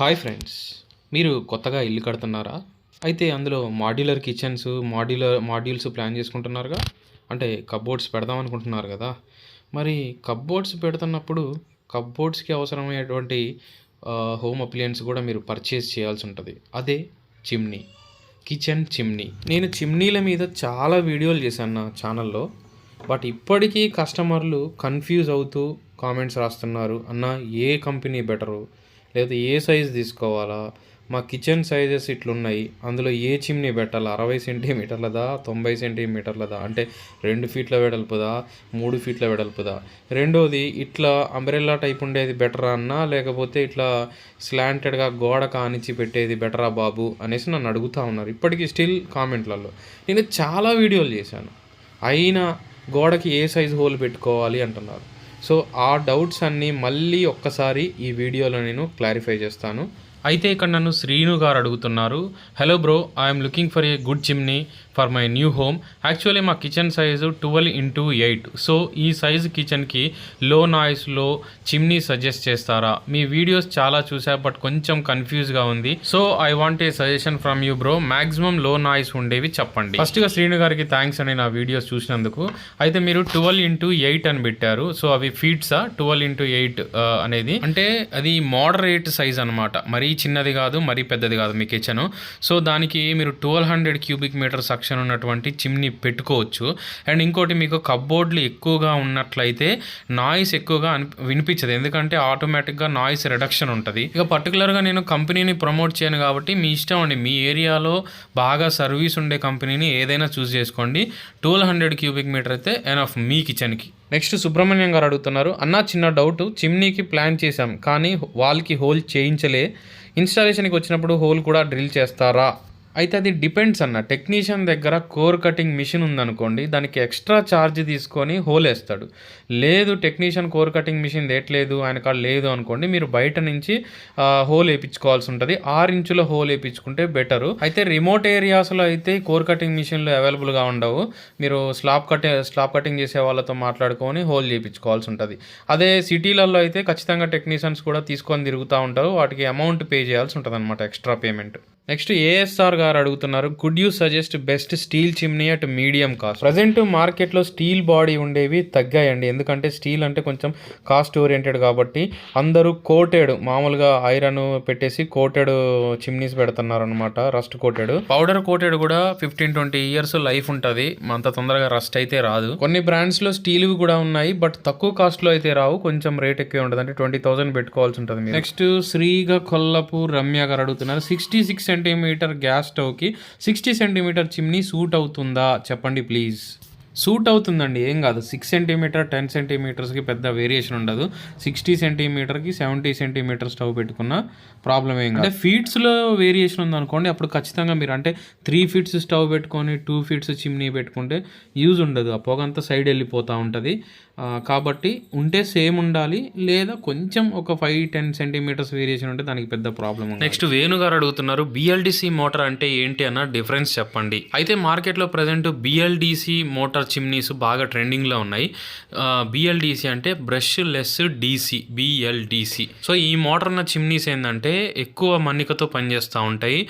Hi friends మీరు కొత్తగా ఇల్లు కడుతున్నారా? అయితే అందులో modular kitchens modular modules plan చేసుకుంటున్నారుగా? అంటే కబ్బోర్డ్స్ పెడదాం అనుకుంటున్నారు కదా? మరి కబ్బోర్డ్స్ పెడుతున్నప్పుడు కబ్బోర్డ్స్కి అవసరమైనటువంటి హోమ్ అప్లియన్స్ కూడా మీరు పర్చేస్ చేయాల్సి ఉంటుంది. అదే చిమ్నీ కిచెన్ చిమ్నీ నేను చిమ్నీల మీద చాలా వీడియోలు చేశాను నా ఛానల్లో బట్ ఇప్పటికీ కస్టమర్లు కన్ఫ్యూజ్ అవుతూ కామెంట్స్ రాస్తున్నారు. అన్న ఏ కంపెనీ బెటరు లేదా ఏ సైజు తీసుకోవాలా? మా కిచెన్ సైజెస్ ఇట్లున్నాయి. అందులో ఏ చిమ్నీ పెట్టాలా? అరవై సెంటీమీటర్లదా? తొంభై సెంటీమీటర్లదా? అంటే రెండు ఫీట్ల వెడల్పుదా? మూడు ఫీట్ల వెడల్పుదా? రెండోది ఇట్లా అంబ్రెల్లా టైప్ ఉండేది బెటరా అన్నా? లేకపోతే ఇట్లా స్లాంటెడ్గా గోడ కానిచ్చి పెట్టేది బెటరా బాబు? అనేసి నన్ను అడుగుతూ ఉన్నారు. ఇప్పటికీ స్టిల్ కామెంట్లలో. నేను చాలా వీడియోలు చేశాను. అయినా గోడకి ఏ సైజు హోల్ పెట్టుకోవాలి అంటున్నారు. సో ఆ డౌట్స్ అన్నీ మళ్ళీ ఒక్కసారి ఈ వీడియోలో నేను క్లారిఫై చేస్తాను. అయితే ఇక్కడ నన్ను శ్రీను గారు అడుగుతున్నారు. Hello bro I'm looking for a good chimney for my new home actually మా kitchen size twelve into eight so ఈ సైజు కిచెన్కి లో నాయిస్లో చిమ్నీ సజెస్ట్ చేస్తారా? మీ వీడియోస్ చాలా చూసా బట్ కొంచెం కన్ఫ్యూజ్గా ఉంది. So I want a suggestion from you bro maximum low noise ఉండేవి చెప్పండి. ఫస్ట్గా శ్రీను గారికి థ్యాంక్స్ అని నా వీడియోస్ చూసినందుకు. అయితే మీరు ట్వెల్వ్ ఇంటూ ఎయిట్ అని పెట్టారు. సో అవి ఫీట్సా ట్వెల్వ్ ఇంటూ ఎయిట్ అనేది. అంటే అది మోడరేట్ సైజ్ అనమాట మరీ చిన్నది కాదు మరీ పెద్దది కాదు మీ కిచెన్ సో దానికి మీరు twelve hundred cubic meter suction ఉన్నటువంటి చిమ్నీ పెట్టుకోవచ్చు. అండ్ ఇంకోటి మీకు కబ్బోర్డ్లు ఎక్కువగా ఉన్నట్లయితే నాయిస్ ఎక్కువగా వినిపించదు. ఎందుకంటే ఆటోమేటిక్గా నాయిస్ రిడక్షన్ ఉంటుంది. ఇక పర్టికులర్గా నేను కంపెనీని ప్రమోట్ చేయను కాబట్టి మీ ఇష్టం అండి. మీ ఏరియాలో బాగా సర్వీస్ ఉండే కంపెనీని ఏదైనా చూస్ చేసుకోండి. ట్వెల్వ్ హండ్రెడ్ క్యూబిక్ మీటర్ అయితే ఎనఫ్ మీ కిచెన్కి నెక్స్ట్ సుబ్రహ్మణ్యం గారు అడుగుతున్నారు అన్న చిన్న డౌట్ చిమ్నీకి ప్లాన్ చేశాం. కానీ వాల్కి హోల్ చేయించలే. ఇన్స్టాలేషన్కి వచ్చినప్పుడు హోల్ కూడా డ్రిల్ చేస్తారా? అయితే అది డిపెండ్స్ అన్న. టెక్నీషియన్ దగ్గర కోర్ కటింగ్ మిషన్ ఉందనుకోండి దానికి ఎక్స్ట్రా ఛార్జ్ తీసుకొని హోల్ వేస్తాడు. లేదు టెక్నీషియన్ కోర్ కటింగ్ మిషన్ తేట్లేదు ఆయన కాడ లేదు అనుకోండి మీరు బయట నుంచి హోల్ వేయించుకోవాల్సి ఉంటుంది. ఆరు ఇంచుల హోల్ వేయించుకుంటే బెటరు అయితే రిమోట్ ఏరియాస్లో అయితే కోర్ కటింగ్ మిషన్లు అవైలబుల్గా ఉండవు. మీరు స్లాబ్ కటింగ్ స్లాబ్ కటింగ్ చేసే వాళ్ళతో మాట్లాడుకొని హోల్ చేయించుకోవాల్సి ఉంటుంది. అదే సిటీలలో అయితే ఖచ్చితంగా టెక్నీషియన్స్ కూడా తీసుకొని తిరుగుతూ ఉంటారు. వాటికి అమౌంట్ పే చేయాల్సి ఉంటుంది అనమాట ఎక్స్ట్రా పేమెంట్ నెక్స్ట్ ఏఎస్ఆర్ గారు అడుగుతున్నారు could you suggest best steel chimney at medium cost present మార్కెట్లో స్టీల్ బాడీ ఉండేవి తగ్గాయండి. ఎందుకంటే స్టీల్ అంటే కొంచెం కాస్ట్ ఓరియంటెడ్ కాబట్టి అందరూ కోటెడ్ మామూలుగా ఐరన్ పెట్టేసి కోటెడ్ చిమ్నీస్ పెడుతున్నారు అనమాట రస్ట్ కోటెడ్ పౌడర్ కోటెడ్ కూడా ఫిఫ్టీన్ ట్వంటీ ఇయర్స్ లైఫ్ ఉంటుంది. అంత తొందరగా రస్ట్ అయితే రాదు. కొన్ని బ్రాండ్స్లో స్టీల్ కూడా ఉన్నాయి బట్ తక్కువ కాస్ట్లో అయితే రావు. కొంచెం రేట్ ఎక్కువ ఉంటుంది. అంటే ట్వంటీ థౌసండ్ పెట్టుకోవాల్సి ఉంటుంది నెక్స్ట్ శ్రీగా కొల్లపూర్ రమ్య గారు అడుగుతున్నారు సిక్స్టీ సిక్స్ సెంటీమీటర్ గ్యాస్ స్టవ్కి సిక్స్టీ సెంటీమీటర్ చిమ్నీ సూట్ అవుతుందా? చెప్పండి ప్లీజ్. సూట్ అవుతుందండి ఏం కాదు. సిక్స్ సెంటీమీటర్ టెన్ సెంటీమీటర్స్కి పెద్ద వేరియేషన్ ఉండదు. సిక్స్టీ సెంటీమీటర్కి సెవెంటీ సెంటీమీటర్ స్టవ్ పెట్టుకున్న ప్రాబ్లం ఏం కాదు. అంటే ఫీట్స్లో వేరియేషన్ ఉందనుకోండి అప్పుడు ఖచ్చితంగా మీరు అంటే త్రీ ఫీట్స్ స్టవ్ పెట్టుకొని టూ ఫీట్స్ చిమ్నీ పెట్టుకుంటే యూజ్ ఉండదు. ఆ పొగంతా సైడ్ వెళ్ళిపోతూ ఉంటుంది. కాబట్టి ఉంటే సేమ్ ఉండాలి లేదా కొంచెం ఒక ఫైవ్ టెన్ సెంటీమీటర్స్ వేరియేషన్ ఉంటే దానికి పెద్ద ప్రాబ్లం నెక్స్ట్ వేణు గారు అడుగుతున్నారు బిఎల్డిసి మోటార్ అంటే ఏంటి అన్న డిఫరెన్స్ చెప్పండి. అయితే మార్కెట్లో ప్రజెంట్ బిఎల్డిసి మోటార్ చిమ్నీస్ బాగా ట్రెండింగ్లో ఉన్నాయి. బిఎల్డిసి అంటే brushless DC BLDC so ఈ మోటార్ ఉన్న చిమ్నీస్ ఏంటంటే ఎక్కువ మన్నికతో పనిచేస్తూ ఉంటాయి.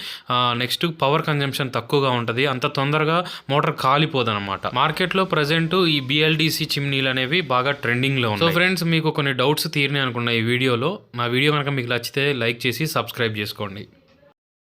నెక్స్ట్ పవర్ కన్జంప్షన్ తక్కువగా ఉంటుంది. అంత తొందరగా మోటార్ కాలిపోదు అనమాట మార్కెట్లో ప్రజెంట్ ఈ బిఎల్డిసి చిమ్నీలు అనేవి బాగా ట్రెండింగ్లో ఉన్నాయి. సో ఫ్రెండ్స్ మీకు కొన్ని డౌట్స్ తీరినాయి అనుకున్నా ఈ వీడియోలో. నా వీడియో కనుక మీకు నచ్చితే లైక్ చేసి సబ్స్క్రైబ్ చేసుకోండి.